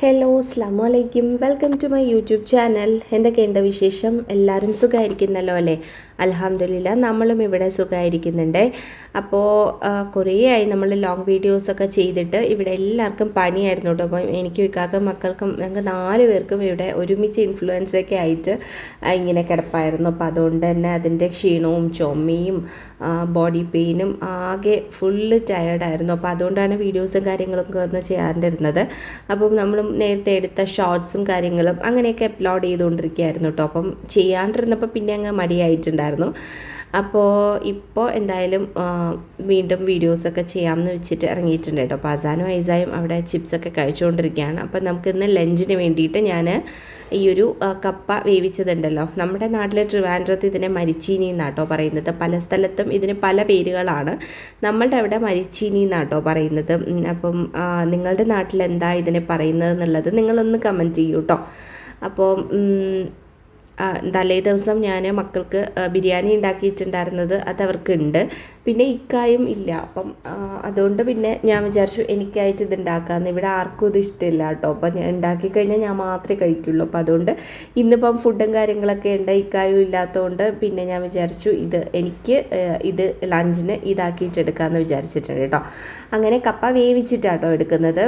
Hello അസ്ലാം വലൈക്കും welcome to my YouTube channel എന്തൊക്കെയുണ്ട് വിശേഷം? എല്ലാവരും സുഖമായിരിക്കുന്നല്ലോ അല്ലേ? അലഹമില്ല നമ്മളും ഇവിടെ സുഖമായിരിക്കുന്നുണ്ട് അപ്പോൾ കുറേയായി നമ്മൾ ലോങ് വീഡിയോസൊക്കെ ചെയ്തിട്ട് ഇവിടെ എല്ലാവർക്കും പനിയായിരുന്നു കേട്ടോ. അപ്പം എനിക്കും ഇക്കാക്കും മക്കൾക്കും ഞങ്ങൾക്ക് നാല് പേർക്കും ഇവിടെ ഒരുമിച്ച് ഇൻഫ്ലുവൻസ് ഒക്കെ ആയിട്ട് ഇങ്ങനെ കിടപ്പായിരുന്നു. അപ്പോൾ അതുകൊണ്ട് തന്നെ അതിന്റെ ക്ഷീണവും ചുമയും ബോഡി പെയിനും ആകെ ഫുള്ള് ടയേർഡായിരുന്നു അപ്പോൾ അതുകൊണ്ടാണ് വീഡിയോസും കാര്യങ്ങളൊക്കെ ഒന്ന് ചെയ്യാണ്ടിരുന്നത്. അപ്പം നമ്മൾ നേരത്തെ എടുത്ത ഷോർട്സും കാര്യങ്ങളും അങ്ങനെയൊക്കെ അപ്ലോഡ് ചെയ്തുകൊണ്ടിരിക്കുകയായിരുന്നു കേട്ടോ. അപ്പം ചെയ്യാണ്ടിരുന്നപ്പോൾ പിന്നെ അങ്ങ് മടിയായിട്ടുണ്ടായിരുന്നു. അപ്പോൾ ഇപ്പോൾ എന്തായാലും വീണ്ടും വീഡിയോസൊക്കെ ചെയ്യാമെന്ന് വെച്ചിട്ട് ഇറങ്ങിയിട്ടുണ്ട് കേട്ടോ. അപ്പോൾ അസാനും ഐസായും അവിടെ ചിപ്സൊക്കെ കഴിച്ചുകൊണ്ടിരിക്കുകയാണ്. അപ്പോൾ നമുക്ക് ഇന്ന് ലഞ്ചിന് വേണ്ടിയിട്ട് ഞാൻ ഈ ഒരു കപ്പ വേവിച്ചതുണ്ടല്ലോ. നമ്മുടെ നാട്ടിലെ ട്രിവാൻഡ്രത്ത് ഇതിനെ മരിച്ചീനി എന്നാട്ടോ പറയുന്നത്. പല സ്ഥലത്തും ഇതിന് പല പേരുകളാണ് നമ്മളുടെ അവിടെ മരിച്ചീനി എന്നാട്ടോ പറയുന്നത്. അപ്പം നിങ്ങളുടെ നാട്ടിൽ എന്താ ഇതിനെ പറയുന്നത് എന്നുള്ളത് നിങ്ങളൊന്ന് കമന്റ് ചെയ്യൂ കേട്ടോ. അപ്പോൾ തലേ ദിവസം ഞാൻ മക്കൾക്ക് ബിരിയാണി ഉണ്ടാക്കിയിട്ടുണ്ടായിരുന്നത് അത് അവർക്കുണ്ട്. പിന്നെ ഇക്കായും ഇല്ല. അപ്പം അതുകൊണ്ട് പിന്നെ ഞാൻ വിചാരിച്ചു എനിക്കായിട്ട് ഇത് ഉണ്ടാക്കാമെന്ന് ഇവിടെ ആർക്കും ഇത് ഇഷ്ടമില്ല കേട്ടോ. അപ്പം ഞാൻ ഉണ്ടാക്കി കഴിഞ്ഞാൽ ഞാൻ മാത്രമേ കഴിക്കുള്ളൂ. അപ്പം അതുകൊണ്ട് ഇന്നിപ്പം ഫുഡും കാര്യങ്ങളൊക്കെ ഉണ്ട്. ഇക്കായും ഇല്ലാത്തതുകൊണ്ട് പിന്നെ ഞാൻ വിചാരിച്ചു ഇത് എനിക്ക് ഇത് ലഞ്ചിന് ഇതാക്കിയിട്ടെടുക്കാമെന്ന് വിചാരിച്ചിട്ടുണ്ട് കേട്ടോ. അങ്ങനെ കപ്പ വേവിച്ചിട്ടാട്ടോ എടുക്കുന്നത്.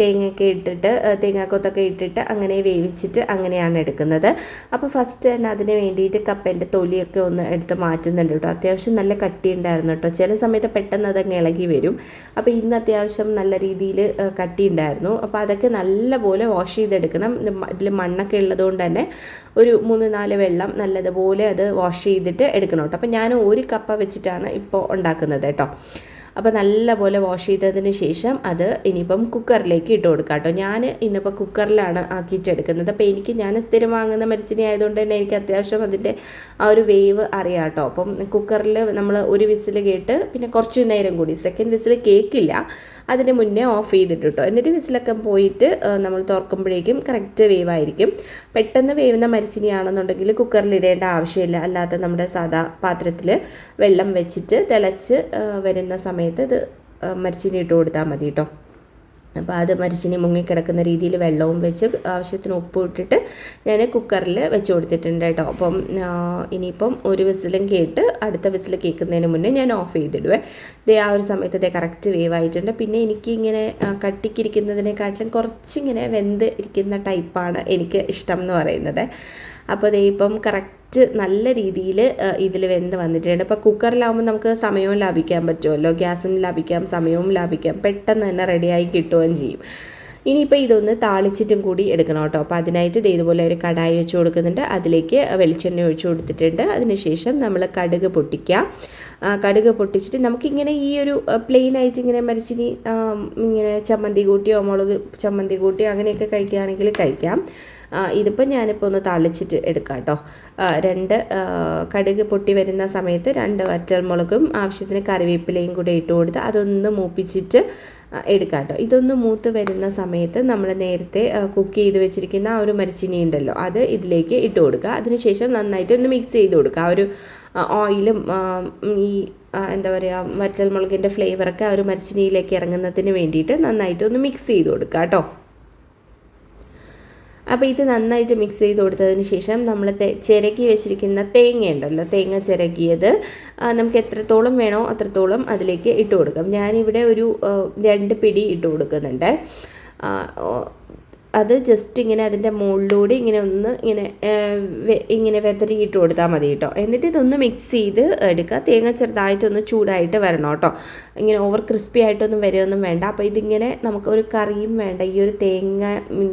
തേങ്ങയൊക്കെ ഇട്ടിട്ട് തേങ്ങാക്കൊത്തൊക്കെ ഇട്ടിട്ട് അങ്ങനെ വേവിച്ചിട്ട് അങ്ങനെയാണ് എടുക്കുന്നത്. അപ്പോൾ ഫസ്റ്റ് തന്നെ അതിന് വേണ്ടിയിട്ട് കപ്പേന്റെ തൊലിയൊക്കെ ഒന്ന് എടുത്ത് മാറ്റുന്നുണ്ട് കേട്ടോ. അത്യാവശ്യം നല്ല കട്ടി ഉണ്ടായിരുന്നു കേട്ടോ. ചില സമയത്ത് പെട്ടെന്ന് അതങ്ങ് ഇളകി വരും. അപ്പോൾ ഇന്ന് അത്യാവശ്യം നല്ല രീതിയിൽ കട്ടി ഉണ്ടായിരുന്നു അപ്പോൾ അതൊക്കെ നല്ലപോലെ വാഷ് ചെയ്തെടുക്കണം. ഇതിൽ മണ്ണൊക്കെ ഉള്ളതുകൊണ്ട് തന്നെ ഒരു മൂന്ന് നാല് വെള്ളം നല്ലതുപോലെ അത് വാഷ് ചെയ്തിട്ട് എടുക്കണം കേട്ടോ. അപ്പോൾ ഞാൻ ഒരു കപ്പ വെച്ചിട്ടാണ് ഇപ്പോൾ ഉണ്ടാക്കുന്നത് കേട്ടോ. അപ്പോൾ നല്ലപോലെ വാഷ് ചെയ്തതിന് ശേഷം അത് ഇനിയിപ്പം കുക്കറിലേക്ക് ഇട്ട് കൊടുക്കാം കേട്ടോ. ഞാൻ ഇന്നിപ്പോൾ കുക്കറിലാണ് ആക്കിയിട്ടെടുക്കുന്നത്. അപ്പോൾ എനിക്ക് ഞാൻ സ്ഥിരം വാങ്ങുന്ന മരിച്ചിനി ആയതുകൊണ്ട് തന്നെ എനിക്ക് അത്യാവശ്യം അതിന്റെ ആ ഒരു വേവ് അറിയാം കേട്ടോ. അപ്പം കുക്കറിൽ നമ്മൾ ഒരു വിസിൽ കേട്ട് പിന്നെ കുറച്ച് നേരം കൂടി. സെക്കൻഡ് വിസിൽ കേൾക്കില്ല അതിന് മുന്നേ ഓഫ് ചെയ്തിട്ട് കേട്ടോ. എന്നിട്ട് വിസിലൊക്കെ പോയിട്ട് നമ്മൾ തുറക്കുമ്പോഴേക്കും കറക്റ്റ് വേവായിരിക്കും പെട്ടെന്ന് വേവുന്ന മരിച്ചിനിയാണെന്നുണ്ടെങ്കിൽ കുക്കറിൽ ഇടേണ്ട ആവശ്യമില്ല. അല്ലാതെ നമ്മുടെ സാധാ പാത്രത്തിൽ വെള്ളം വെച്ചിട്ട് തിളച്ച് വരുന്ന സമയത്ത് ഇത് അത് മരിച്ചിനി ഇട്ട് കൊടുത്താൽ മതി കേട്ടോ അപ്പോൾ അത് മരിച്ചിനി മുങ്ങിക്കിടക്കുന്ന രീതിയിൽ വെള്ളവും വെച്ച് ആവശ്യത്തിന് ഉപ്പ് ഇട്ടിട്ട് ഞാൻ കുക്കറിൽ വെച്ച് കൊടുത്തിട്ടുണ്ട് കേട്ടോ അപ്പം ഇനിയിപ്പം ഒരു വിസിലും കേട്ട് അടുത്ത വിസിൽ കേൾക്കുന്നതിന് മുന്നേ ഞാൻ ഓഫ് ചെയ്തിടുവേ. ദേ ആ ഒരു സമയത്ത് ദേ കറക്റ്റ് വേവ് ആയിട്ടുണ്ട്. പിന്നെ എനിക്ക് ഇങ്ങനെ കട്ടിക്കിരിക്കുന്നതിനെക്കാട്ടിലും കുറച്ചിങ്ങനെ വെന്ത് ഇരിക്കുന്ന ടൈപ്പാണ് എനിക്ക് ഇഷ്ടം എന്ന് പറയുന്നത്. അപ്പോൾ ദേ ഇപ്പം കറക്റ്റ് നല്ല രീതിയിൽ ഇതിൽ വെന്ത് വന്നിട്ടുണ്ട്. ഇപ്പോൾ കുക്കറിലാവുമ്പോൾ നമുക്ക് സമയവും ലാഭിക്കാൻ പറ്റുമല്ലോ. ഗ്യാസും ലാഭിക്കാം സമയവും ലാഭിക്കാം. പെട്ടെന്ന് തന്നെ റെഡിയായി കിട്ടുകയും ചെയ്യും. ഇനിയിപ്പോൾ ഇതൊന്ന് താളിച്ചിട്ടും കൂടി എടുക്കണം കേട്ടോ. അപ്പോൾ അതിനായിട്ട് ദേ ഇതുപോലെ ഒരു കടായി വെച്ച് കൊടുക്കുന്നുണ്ട്. അതിലേക്ക് വെളിച്ചെണ്ണ ഒഴിച്ചു കൊടുത്തിട്ടുണ്ട്. അതിനുശേഷം നമ്മൾ കടുക് പൊട്ടിക്കാം. കടുക് പൊട്ടിച്ചിട്ട് നമുക്കിങ്ങനെ ഈ ഒരു പ്ലെയിൻ ആയിട്ട് ഇങ്ങനെ മരിച്ചിനി ഇങ്ങനെ ചമ്മന്തി കൂട്ടിയോ മുളക് ചമ്മന്തി കൂട്ടിയോ അങ്ങനെയൊക്കെ കഴിക്കുകയാണെങ്കിൽ കഴിക്കാം. ഇതിപ്പോൾ ഞാനിപ്പോൾ ഒന്ന് തളിച്ചിട്ട് എടുക്കാം കേട്ടോ. രണ്ട് കടുക് പൊട്ടി വരുന്ന സമയത്ത് രണ്ട് വറ്റൽമുളകും ആവശ്യത്തിന് കറിവേപ്പിലയും കൂടെ ഇട്ട് കൊടുത്ത് അതൊന്ന് മൂപ്പിച്ചിട്ട് എടുക്കാം കേട്ടോ ഇതൊന്ന് മൂത്ത് വരുന്ന സമയത്ത് നമ്മൾ നേരത്തെ കുക്ക് ചെയ്ത് വെച്ചിരിക്കുന്ന ആ ഒരു മരച്ചിനി ഉണ്ടല്ലോ അത് ഇതിലേക്ക് ഇട്ട് കൊടുക്കുക. അതിനുശേഷം നന്നായിട്ട് ഒന്ന് മിക്സ് ചെയ്ത് കൊടുക്കുക. ആ ഒരു ഓയിലും ഈ എന്താ പറയുക വറ്റൽ മുളകിന്റെ ഫ്ലേവറൊക്കെ ആ ഒരു മരച്ചിനിയിലേക്ക് ഇറങ്ങുന്നതിന് വേണ്ടിയിട്ട് നന്നായിട്ട് ഒന്ന് മിക്സ് ചെയ്ത് കൊടുക്കുക കേട്ടോ. അപ്പോൾ ഇത് നന്നായിട്ട് മിക്സ് ചെയ്ത് കൊടുത്തതിന് ശേഷം നമ്മൾ ചിരകി വെച്ചിരിക്കുന്ന തേങ്ങ ഉണ്ടല്ലോ തേങ്ങ ചിരകിയത് നമുക്ക് എത്രത്തോളം വേണോ അത്രത്തോളം അതിലേക്ക് ഇട്ട് കൊടുക്കാം. ഞാനിവിടെ ഒരു രണ്ട് പിടി ഇട്ട് കൊടുക്കുന്നുണ്ട്. അത് ജസ്റ്റ് ഇങ്ങനെ അതിന്റെ മുകളിലൂടെ ഇങ്ങനെ ഒന്ന് ഇങ്ങനെ ഇങ്ങനെ വെതറിയിട്ട് കൊടുത്താൽ മതി കേട്ടോ എന്നിട്ട് ഇതൊന്ന് മിക്സ് ചെയ്ത് എടുക്കുക. തേങ്ങ ചെറുതായിട്ടൊന്ന് ചൂടായിട്ട് വരണം കേട്ടോ ഇങ്ങനെ ഓവർ ക്രിസ്പി ആയിട്ടൊന്നും വരികയൊന്നും വേണ്ട. അപ്പോൾ ഇതിങ്ങനെ നമുക്ക് ഒരു കറിയും വേണ്ട. ഈ ഒരു തേങ്ങ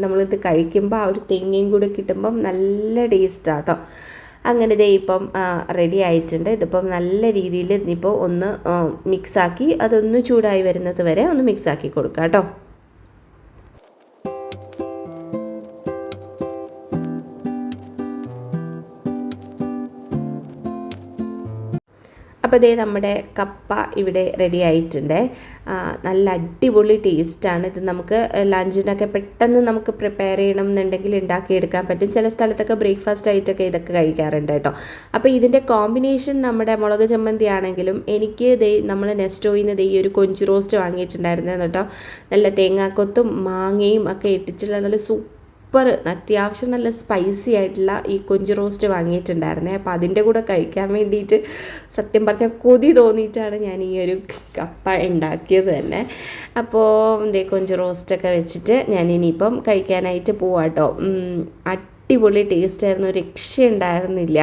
നമ്മളിത് കഴിക്കുമ്പോൾ ആ ഒരു തേങ്ങയും കൂടി കിട്ടുമ്പം നല്ല ടേസ്റ്റാണ് കേട്ടോ അങ്ങനെ ഇതേ ഇപ്പം റെഡി ആയിട്ടുണ്ട്. ഇതിപ്പം നല്ല രീതിയിൽ ഇപ്പോൾ ഒന്ന് മിക്സാക്കി അതൊന്ന് ചൂടായി വരുന്നത് വരെ ഒന്ന് മിക്സാക്കി കൊടുക്കാം കേട്ടോ അപ്പോൾ ഇതേ നമ്മുടെ കപ്പ ഇവിടെ റെഡി ആയിട്ടുണ്ട്. നല്ല അടിപൊളി ടേസ്റ്റാണ് ഇത് നമുക്ക് ലഞ്ചിനൊക്കെ പെട്ടെന്ന് നമുക്ക് പ്രിപ്പയർ ചെയ്യണം എന്നുണ്ടെങ്കിൽ ഉണ്ടാക്കിയെടുക്കാൻ പറ്റും. ചില സ്ഥലത്തൊക്കെ ബ്രേക്ക്ഫാസ്റ്റ് ആയിട്ടൊക്കെ ഇതൊക്കെ കഴിക്കാറുണ്ട് കേട്ടോ. അപ്പോൾ ഇതിന്റെ കോമ്പിനേഷൻ നമ്മുടെ മുളക് ചമ്മന്തി ആണെങ്കിലും എനിക്ക് ദേ നമ്മൾ നെസ്റ്റോയിൽ നിന്ന് ഈ ഒരു കൊഞ്ച് റോസ്റ്റ് വാങ്ങിയിട്ടുണ്ടായിരുന്നു കേട്ടോ. നല്ല തേങ്ങാക്കൊത്തും മാങ്ങയും ഒക്കെ ഇട്ടിച്ചുള്ള നല്ല സൂപ്പർ അത്യാവശ്യം നല്ല സ്പൈസി ആയിട്ടുള്ള ഈ കൊഞ്ച് റോസ്റ്റ് വാങ്ങിയിട്ടുണ്ടായിരുന്നേ. അപ്പോൾ അതിന്റെ കൂടെ കഴിക്കാൻ വേണ്ടിയിട്ട് സത്യം പറഞ്ഞാൽ കൊതി തോന്നിയിട്ടാണ് ഞാൻ ഈ ഒരു കപ്പ ഉണ്ടാക്കിയത് തന്നെ. അപ്പോൾ എന്തേ കൊഞ്ച് റോസ്റ്റൊക്കെ വെച്ചിട്ട് ഞാൻ ഇനിയിപ്പം കഴിക്കാനായിട്ട് പോവാട്ടോ. അടിപൊളി ടേസ്റ്റായിരുന്നു രക്ഷയുണ്ടായിരുന്നില്ല.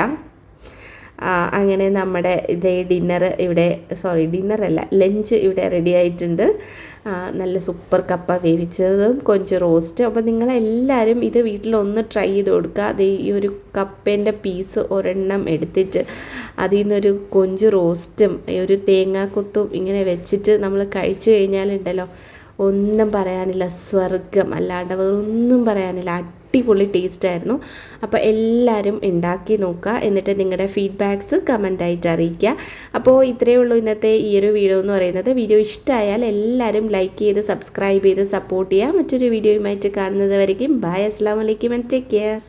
അങ്ങനെ നമ്മുടെ ഇതേ ഡിന്നർ ഇവിടെ സോറി ഡിന്നറല്ല ലഞ്ച് ഇവിടെ റെഡി ആയിട്ടുണ്ട്. നല്ല സൂപ്പർ കപ്പ വേവിച്ചതും കൊഞ്ച് റോസ്റ്റ് അപ്പോൾ നിങ്ങളെല്ലാവരും ഇത് വീട്ടിലൊന്ന് ട്രൈ ചെയ്ത് കൊടുക്കുക. അത് ഈ ഒരു കപ്പേന്റെ പീസ് ഒരെണ്ണം എടുത്തിട്ട് അതിൽ നിന്നൊരു കൊഞ്ച് റോസ്റ്റും ഒരു തേങ്ങാക്കൊത്തും ഇങ്ങനെ വെച്ചിട്ട് നമ്മൾ കഴിച്ചു കഴിഞ്ഞാലുണ്ടല്ലോ ഒന്നും പറയാനില്ല സ്വർഗം അല്ലാണ്ട് വേറൊന്നും പറയാനില്ല അടിപൊളി ടേസ്റ്റ് ആയിരുന്നു. അപ്പോൾ എല്ലാവരും ഉണ്ടാക്കി നോക്കുക എന്നിട്ട് നിങ്ങളുടെ ഫീഡ്ബാക്ക്സ് കമന്റായിട്ട് അറിയിക്കുക അപ്പോൾ ഇത്രയേ ഉള്ളൂ ഇന്നത്തെ ഈ ഒരു വീഡിയോ എന്ന് പറയുന്നത്. വീഡിയോ ഇഷ്ടമായാൽ എല്ലാവരും ലൈക്ക് ചെയ്ത് സബ്സ്ക്രൈബ് ചെയ്ത് സപ്പോർട്ട് ചെയ്യുക മറ്റൊരു വീഡിയോയുമായിട്ട് കാണുന്നത് വരയ്ക്കും ബായ് അസ്സാം വലൈക്കും ആൻഡ് ടേക്ക് കെയർ